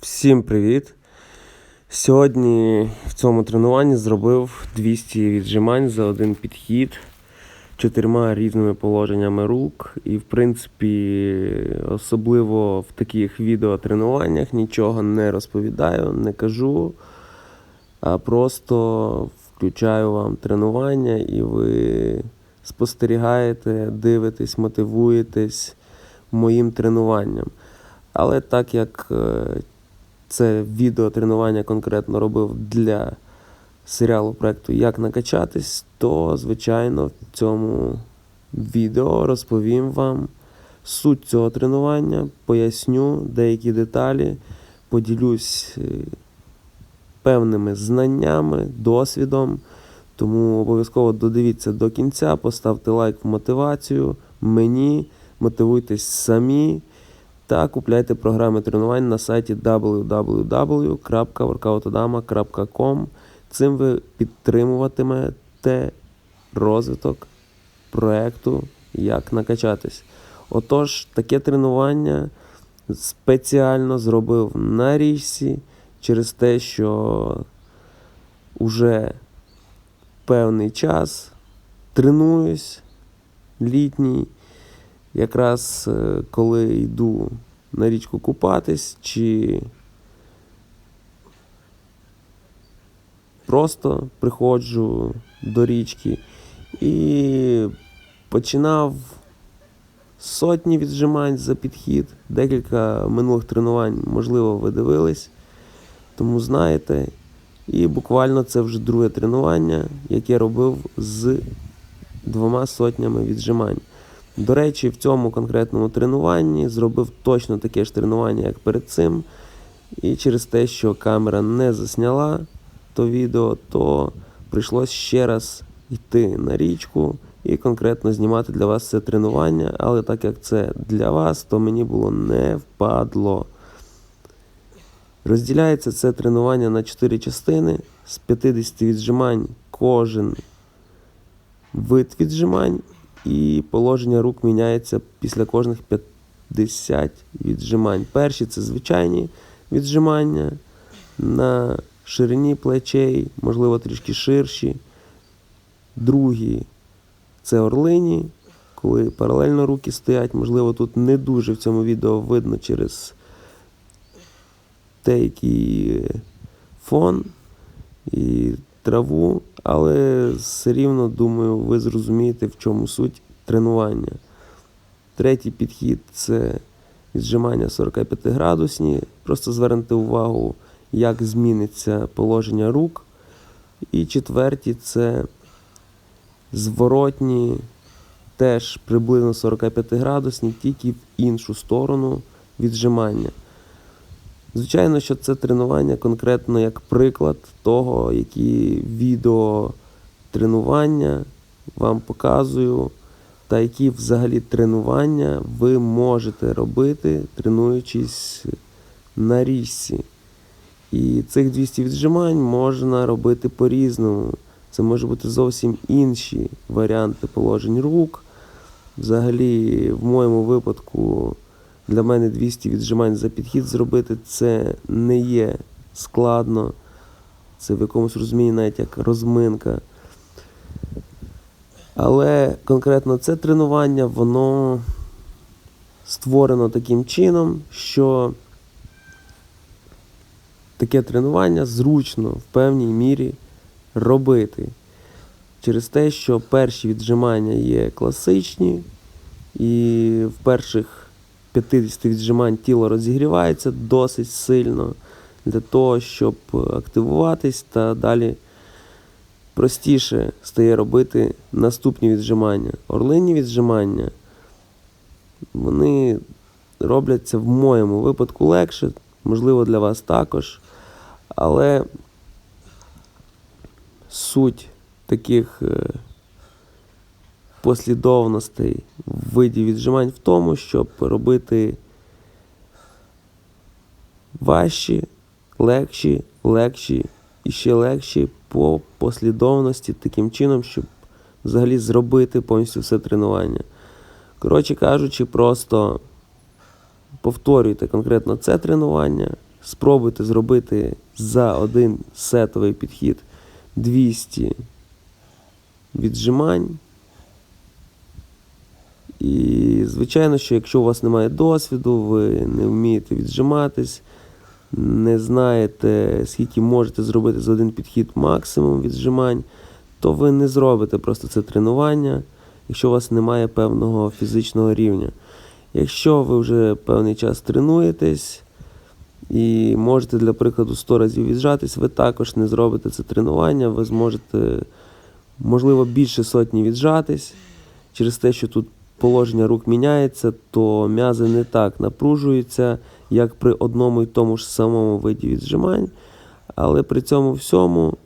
Всім привіт! Сьогодні в цьому тренуванні зробив 200 віджимань за один підхід чотирма різними положеннями рук. І, в принципі, особливо в таких відеотренуваннях нічого не розповідаю, не кажу, а просто включаю вам тренування і ви спостерігаєте, дивитесь, мотивуєтесь моїм тренуванням. Але так як це відеотренування конкретно робив для серіалу проекту Як накачатись, то, звичайно, в цьому відео розповім вам суть цього тренування, поясню деякі деталі, поділюсь е, певними знаннями, досвідом. Тому обов'язково додивіться до кінця, поставте лайк в мотивацію мені, мотивуйтесь самі та купляйте програми тренувань на сайті www.workoutodama.com. Цим ви підтримуватимете розвиток проекту Як накачатись. Отож, таке тренування спеціально зробив на річці через те, що уже певний час тренуюсь літній якраз е, коли йду на річку купатись, чи просто приходжу до річки і починав сотні віджимань за підхід. Декілька минулих тренувань, можливо, ви дивились, тому знаєте. І буквально це вже друге тренування, яке робив з двома сотнями віджимань. До речі, в цьому конкретному тренуванні зробив точно таке ж тренування, як перед цим. І через те, що камера не засняла то відео, то прийшлось ще раз йти на річку і конкретно знімати для вас це тренування. Але так як це для вас, то мені було не впадло. Розділяється це тренування на 4 частини з 50 віджимань кожен вид віджимань. І положення рук міняється після кожних 50 віджимань. Перші це звичайні віджимання на ширині плечей, можливо, трішки ширші. Другі це орлині, коли паралельно руки стоять. Можливо, тут не дуже в цьому відео видно через деякий фон і траву, але все рівно, думаю, ви зрозумієте, в чому суть тренування. Третій підхід це віджимання 45 градусні. Просто звернете увагу, як зміниться положення рук. І четверті це зворотні, теж приблизно 45 градусні, тільки в іншу сторону віджимання. Звичайно, що це тренування конкретно як приклад того, які відео тренування вам показую, та які взагалі тренування ви можете робити, тренуючись на річці. І цих 200 віджимань можна робити по-різному. Це може бути зовсім інші варіанти положень рук. Взагалі, в моєму випадку. Для мене 200 віджимань за підхід зробити це не є складно. Це в якомусь розумінні навіть як розминка. Але конкретно це тренування, воно створено таким чином, що таке тренування зручно в певній мірі робити. Через те, що перші віджимання є класичні, і в перших 50 віджимань тіло розігрівається досить сильно для того, щоб активуватись та далі простіше стає робити наступні віджимання. Орлинні віджимання, вони робляться в моєму випадку легше, можливо, для вас також. Але суть таких е, послідовностей видів віджимань в тому, щоб робити важчі, легші, легші і ще легші по послідовності таким чином, щоб взагалі зробити повністю все тренування. Коротше кажучи, просто повторюйте конкретно це тренування спробуйте зробити за один сетовий підхід 200 віджимань. І, звичайно, що якщо у вас немає досвіду, ви не вмієте віджиматись, не знаєте, скільки можете зробити за один підхід максимум віджимань, то ви не зробите просто це тренування, якщо у вас немає певного фізичного рівня. Якщо ви вже певний час тренуєтесь і можете, для прикладу, 100 разів віджатись, ви також не зробите це тренування, ви зможете, можливо, більше сотні віджатись через те, що тут положення рук міняється, то м'язи не так напружуються, як при одному і тому ж самому виді віджимань, але при цьому всьому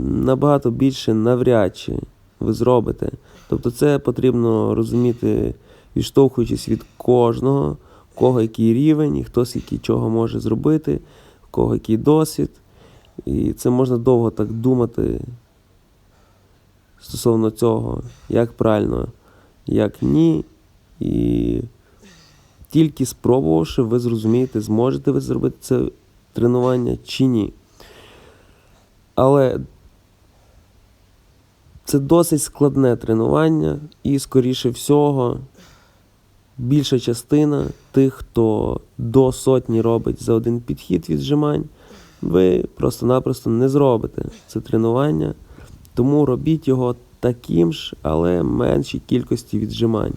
набагато більше навряд чи ви зробите. Тобто це потрібно розуміти, відштовхуючись від кожного, в кого який рівень, і хто скільки чого може зробити, в кого який досвід. І це можна довго так думати стосовно цього, як правильно, як ні. І тільки спробувавши, ви зрозумієте, зможете ви зробити це тренування чи ні. Але це досить складне тренування, і, скоріше всього, більша частина тих, хто до сотні робить за один підхід віджимань, ви просто-напросто не зробите це тренування. Тому робіть його таким ж, але меншій кількості віджимань.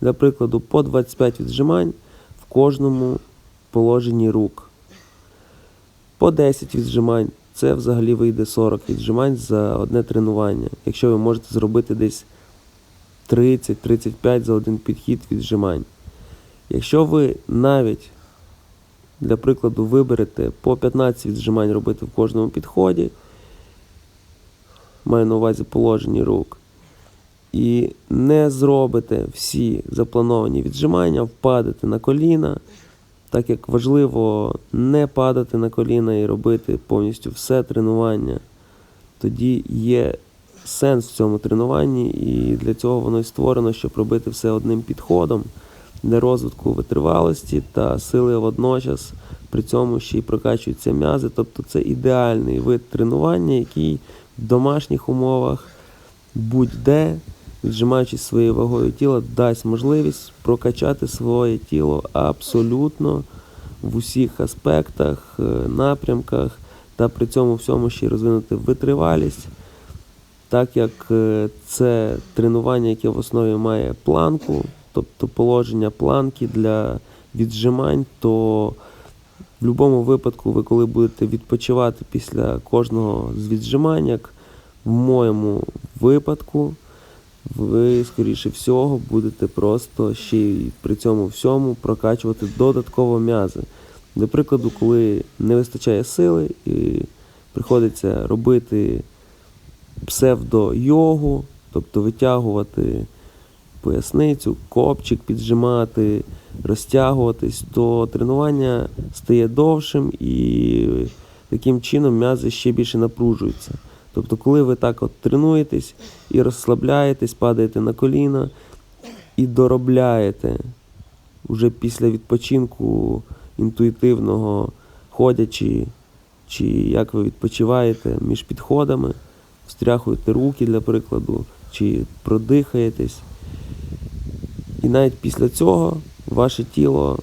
Для прикладу, по 25 віджимань в кожному положенні рук. По 10 віджимань це взагалі вийде 40 віджимань за одне тренування. Якщо ви можете зробити десь 30-35 за один підхід віджимань. Якщо ви навіть, для прикладу, виберете по 15 віджимань робити в кожному підході, маю на увазі положені рук, і не зробите всі заплановані віджимання, впадете на коліна, так як важливо не падати на коліна і робити повністю все тренування, тоді є сенс в цьому тренуванні, і для цього воно і створено, щоб робити все одним підходом для розвитку витривалості та сили водночас. При цьому ще й прокачуються м'язи. Тобто це ідеальний вид тренування, який в домашніх умовах будь-де, віджимаючись своєю вагою тіла, дасть можливість прокачати своє тіло абсолютно в усіх аспектах, е, напрямках, та при цьому всьому ще й розвинути витривалість, так як е, це тренування, яке в основі має планку, тобто положення планки для віджимань, то в будь-якому випадку, ви коли будете відпочивати після кожного з віджимань, як в моєму випадку, ви, скоріше всього, будете просто ще й при цьому всьому прокачувати додатково м'язи. Для прикладу, коли не вистачає сили і приходиться робити псевдо-йогу, тобто витягувати поясницю, копчик піджимати, розтягуватись, то тренування стає довшим і таким чином м'язи ще більше напружуються. Тобто, коли ви так от тренуєтесь і розслабляєтесь, падаєте на коліна і доробляєте вже після відпочинку інтуїтивного, ходячи, чи як ви відпочиваєте між підходами, встряхуєте руки, для прикладу, чи продихаєтесь. І навіть після цього ваше тіло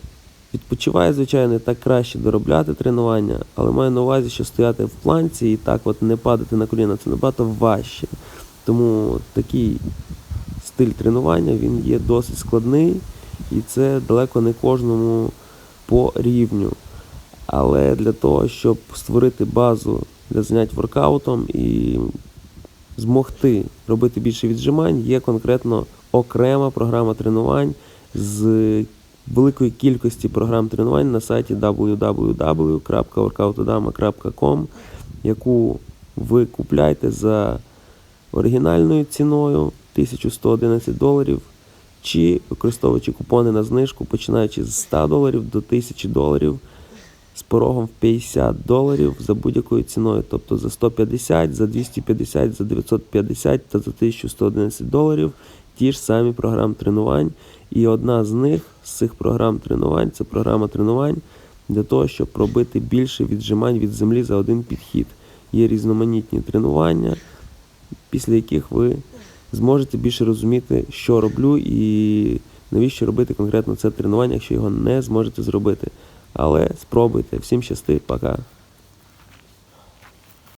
відпочиває, звичайно, так краще доробляти тренування, але маю на увазі, що стояти в планці і так от не падати на коліна це набагато важче. Тому такий стиль тренування він є досить складний і це далеко не кожному по рівню. Але для того, щоб створити базу для занять воркаутом і змогти робити більше віджимань, є конкретно окрема програма тренувань з великої кількості програм тренувань на сайті www.workoutodama.com, яку ви купляєте за оригінальною ціною 1111 доларів, чи використовуючи купони на знижку, починаючи з 100 доларів до 1000 доларів з порогом в 50 доларів за будь-якою ціною, тобто за 150, за 250, за 950 та за 1111 доларів ті ж самі програми тренувань. І одна з них, з цих програм тренувань, це програма тренувань для того, щоб робити більше віджимань від землі за один підхід. Є різноманітні тренування, після яких ви зможете більше розуміти, що роблю і навіщо робити конкретно це тренування, якщо його не зможете зробити. Але спробуйте. Всім щасти, пока.